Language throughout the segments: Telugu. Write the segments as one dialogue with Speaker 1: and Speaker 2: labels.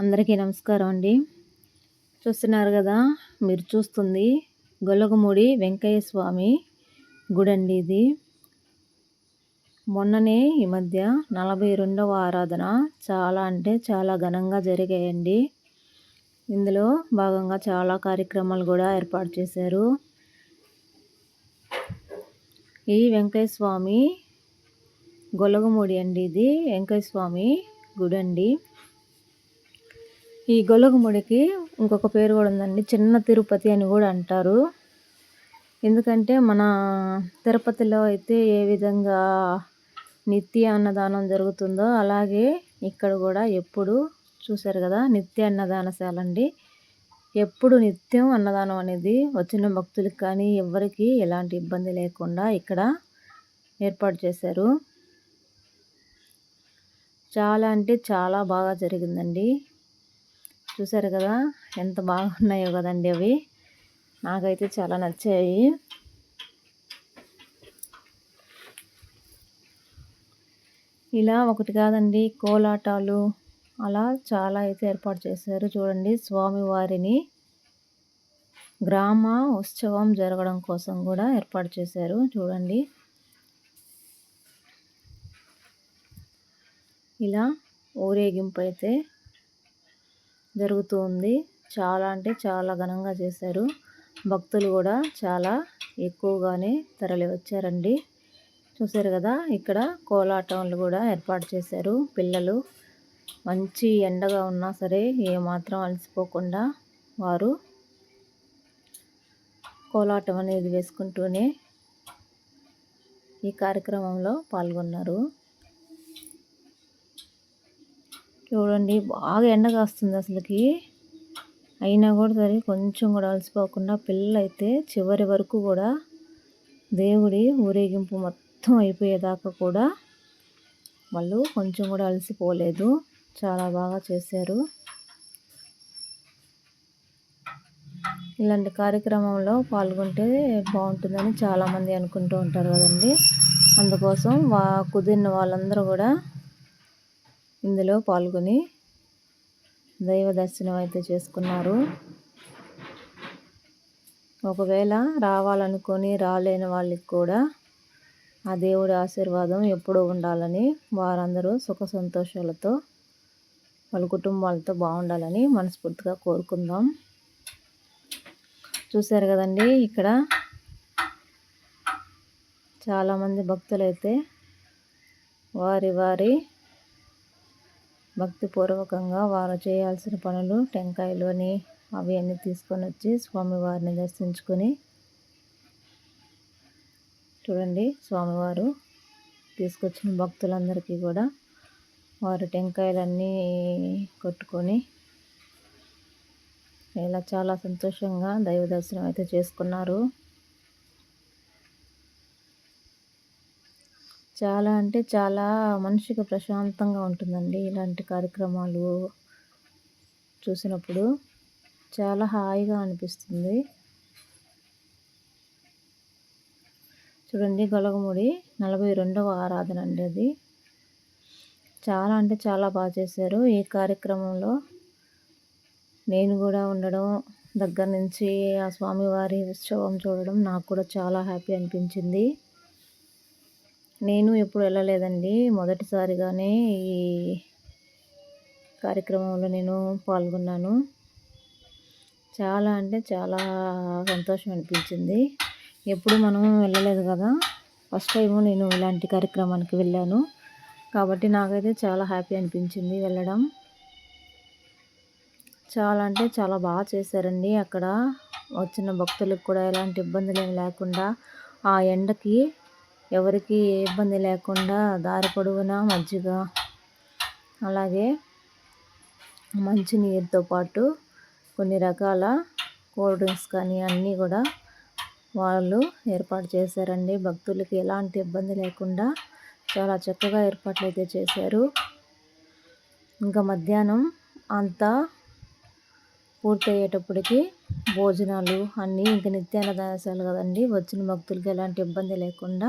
Speaker 1: అందరికీ నమస్కారం అండి. చూస్తున్నారు కదా మీరు చూస్తుంది గొల్లగముడి వెంకయ్య స్వామి గుడి అండి ఇది. మొన్ననే ఈ మధ్య నలభై రెండవ ఆరాధన చాలా అంటే చాలా ఘనంగా జరిగాయండి. ఇందులో భాగంగా చాలా కార్యక్రమాలు కూడా ఏర్పాటు చేశారు. ఈ వెంకయ్య స్వామి గొలగముడి అండి ఇది. వెంకయ్య స్వామి గుడి అండి ఈ గొలగముడికి ఇంకొక పేరు కూడా ఉందండి. చిన్న తిరుపతి అని కూడా అంటారు. ఎందుకంటే మన తిరుపతిలో అయితే ఏ విధంగా నిత్య అన్నదానం జరుగుతుందో అలాగే ఇక్కడ కూడా ఎప్పుడు చూశారు కదా నిత్య అన్నదానశాల అండి. ఎప్పుడు నిత్యం అన్నదానం అనేది వచ్చిన భక్తులకు కానీ ఎవరికి ఎలాంటి ఇబ్బంది లేకుండా ఇక్కడ ఏర్పాటు చేశారు. చాలా అంటే చాలా బాగా జరిగిందండి. చూసారు కదా? ఎంత బాగున్నాయో కదండి అవి. నాకైతే చాలా నచ్చాయి. ఇలా ఒకటి కాదండి కోలాటాలు. అలా చాలా అయితే ఏర్పాటు చేశారు. చూడండి స్వామివారిని గ్రామ ఉత్సవం జరగడం కోసం కూడా ఏర్పాటు చేశారు. చూడండి. ఇలా ఊరేగింపు అయితే జరుగుతూ ఉంది చాలా అంటే చాలా ఘనంగా చేశారు. భక్తులు కూడా చాలా ఎక్కువగానే తరలి వచ్చారండి చూసారు కదా ఇక్కడ కోలాటంలు కూడా ఏర్పాటు చేశారు. పిల్లలు మంచి ఎండగా ఉన్నా సరే ఏమాత్రం అలసిపోకుండా వారు కోలాటం అనేది వేసుకుంటూనే ఈ కార్యక్రమంలో పాల్గొన్నారు. చూడండి బాగా ఎండ కాస్తుంది అసలుకి. అయినా కూడా సరే కొంచెం కూడా అలసిపోకుండా పిల్లలు అయితే చివరి వరకు కూడా దేవుడి ఊరేగింపు మొత్తం అయిపోయేదాకా కూడా వాళ్ళు కొంచెం కూడా అలసిపోలేదు. చాలా బాగా చేశారు. ఇలాంటి కార్యక్రమంలో పాల్గొంటే బాగుంటుందని చాలామంది అనుకుంటూ ఉంటారు కదండి. అందుకోసం వా కుదిరిన వాళ్ళందరూ కూడా ఇందులో పాల్గొని దైవ దర్శనం అయితే చేసుకున్నారు. ఒకవేళ రావాలనుకొని రాలేని వాళ్ళకి కూడా ఆ దేవుడి ఆశీర్వాదం ఎప్పుడూ ఉండాలని వారందరూ సుఖ సంతోషాలతో వాళ్ళ కుటుంబాలతో బాగుండాలని మనస్ఫూర్తిగా కోరుకుందాం. చూశారు కదండి ఇక్కడ చాలామంది భక్తులైతే వారి వారి భక్తిపూర్వకంగా వారు చేయాల్సిన పనులు టెంకాయలు అని అవి అన్నీ తీసుకొని వచ్చి స్వామివారిని దర్శించుకొని చూడండి స్వామివారు తీసుకొచ్చిన భక్తులందరికీ కూడా వారు టెంకాయలన్నీ కొట్టుకొని ఇలా చాలా సంతోషంగా దైవ దర్శనం అయితే చేసుకున్నారు. చాలా అంటే చాలా మనిషికి ప్రశాంతంగా ఉంటుందండి ఇలాంటి కార్యక్రమాలు చూసినప్పుడు. చాలా హాయిగా అనిపిస్తుంది. చూడండి గొలగముడి నలభై రెండవ ఆరాధన అండి అది. చాలా అంటే చాలా బాగా చేశారు. ఈ కార్యక్రమంలో నేను కూడా ఉండడం దగ్గర నుంచి ఆ స్వామివారి ఉత్సవం చూడడం నాకు కూడా చాలా హ్యాపీ అనిపించింది. నేను ఎప్పుడు వెళ్ళలేదండి. మొదటిసారిగానే ఈ కార్యక్రమంలో నేను పాల్గొన్నాను. చాలా అంటే చాలా సంతోషం అనిపించింది. ఎప్పుడు మనం వెళ్ళలేదు కదా. ఫస్ట్ టైము నేను ఇలాంటి కార్యక్రమానికి వెళ్ళాను. కాబట్టి నాకైతే చాలా హ్యాపీ అనిపించింది వెళ్ళడం. చాలా అంటే చాలా బాగా చేశారండి అక్కడ. వచ్చిన భక్తులకు కూడా ఎలాంటి ఇబ్బందులు ఏమి లేకుండా ఆ ఎండకి ఎవరికి ఏ ఇబ్బంది లేకుండా దారి పొడవునా మజ్జిగ. అలాగే మంచి నీరుతో పాటు కొన్ని రకాల కూల్ డ్రింక్స్ కానీ అన్నీ కూడా వాళ్ళు ఏర్పాటు చేశారండి. భక్తులకి ఎలాంటి ఇబ్బంది లేకుండా చాలా చక్కగా ఏర్పాట్లు అయితే చేశారు. ఇంకా మధ్యాహ్నం అంతా పూర్తయ్యేటప్పటికి భోజనాలు అన్నీ ఇంక నిత్యాన్నదానాలు కదండి. వచ్చిన భక్తులకి ఎలాంటి ఇబ్బంది లేకుండా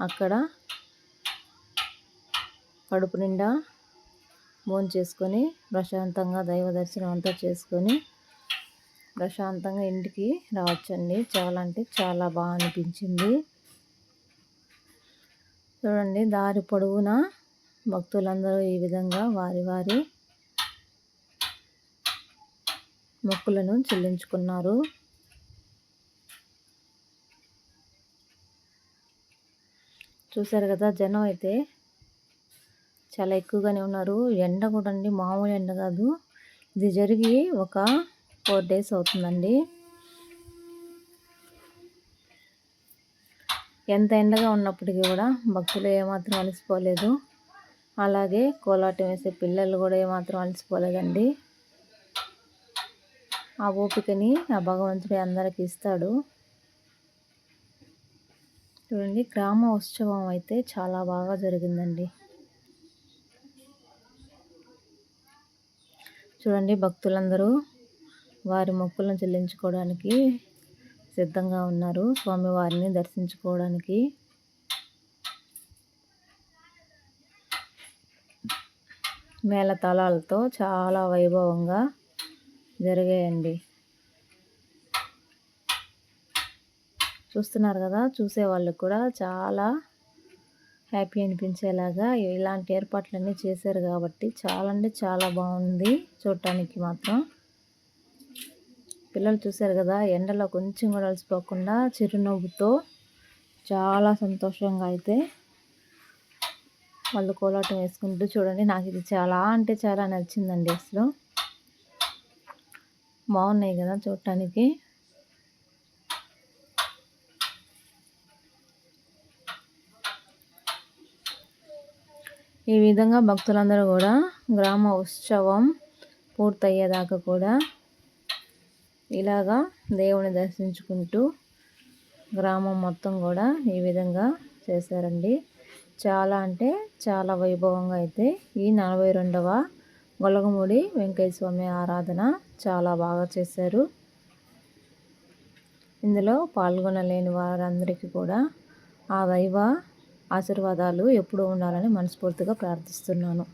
Speaker 1: అక్కడ కడుపు నిండా భోజనం చేసుకొని ప్రశాంతంగా దైవ దర్శనం అంతా చేసుకొని ప్రశాంతంగా ఇంటికి రావచ్చండి. చాలా అంటే చాలా బాగా అనిపించింది. చూడండి దారి పొడవునా భక్తులందరూ ఈ విధంగా వారి వారి మొక్కులను చెల్లించుకున్నారు. చూసారు కదా జనం అయితే చాలా ఎక్కువగానే ఉన్నారు. ఎండ కూడా అండి మామూలు ఎండ కాదు. ఇది జరిగి ఒక ఫోర్ డేస్ అవుతుందండి. ఎంత ఎండగా ఉన్నప్పటికీ కూడా భక్తులు ఏమాత్రం అలసిపోలేదు. అలాగే కోలాటం వేసే పిల్లలు కూడా ఏమాత్రం అలసిపోలేదండి. ఆ ఓపికని ఆ భగవంతుడి అందరికి ఇస్తాడు. చూడండి గ్రామ ఉత్సవం అయితే చాలా బాగా జరిగిందండి. చూడండి భక్తులందరూ వారి మొక్కులను చెల్లించుకోవడానికి సిద్ధంగా ఉన్నారు. స్వామివారిని దర్శించుకోవడానికి. మేళతాళాలతో చాలా వైభవంగా జరిగాయండి. చూస్తున్నారు కదా చూసే వాళ్ళకు కూడా చాలా హ్యాపీ అనిపించేలాగా ఇలాంటి ఏర్పాట్లన్నీ చేశారు కాబట్టి చాలా అంటే చాలా బాగుంది చూడటానికి మాత్రం. పిల్లలు చూశారు కదా ఎండలో కొంచెం కూడా అలసిపోకుండా చిరునవ్వుతో చాలా సంతోషంగా అయితే వాళ్ళు కోలాటం వేసుకుంటూ చూడండి. నాకు ఇది చాలా అంటే చాలా నచ్చిందండి అసలు. బాగున్నాయి కదా చూడటానికి. ఈ విధంగా భక్తులందరూ కూడా గ్రామ ఉత్సవం పూర్తయ్యేదాకా కూడా ఇలాగా దేవుని దర్శించుకుంటూ గ్రామం మొత్తం కూడా ఈ విధంగా చేశారండి. చాలా అంటే చాలా వైభవంగా అయితే ఈ నలభై రెండవ గొలగముడి వెంకయ్య స్వామి ఆరాధన చాలా బాగా చేశారు. ఇందులో పాల్గొనలేని వారందరికీ కూడా ఆ దైవ ఆశీర్వాదాలు ఎప్పుడూ ఉండాలని మనస్ఫూర్తిగా ప్రార్థిస్తున్నాను.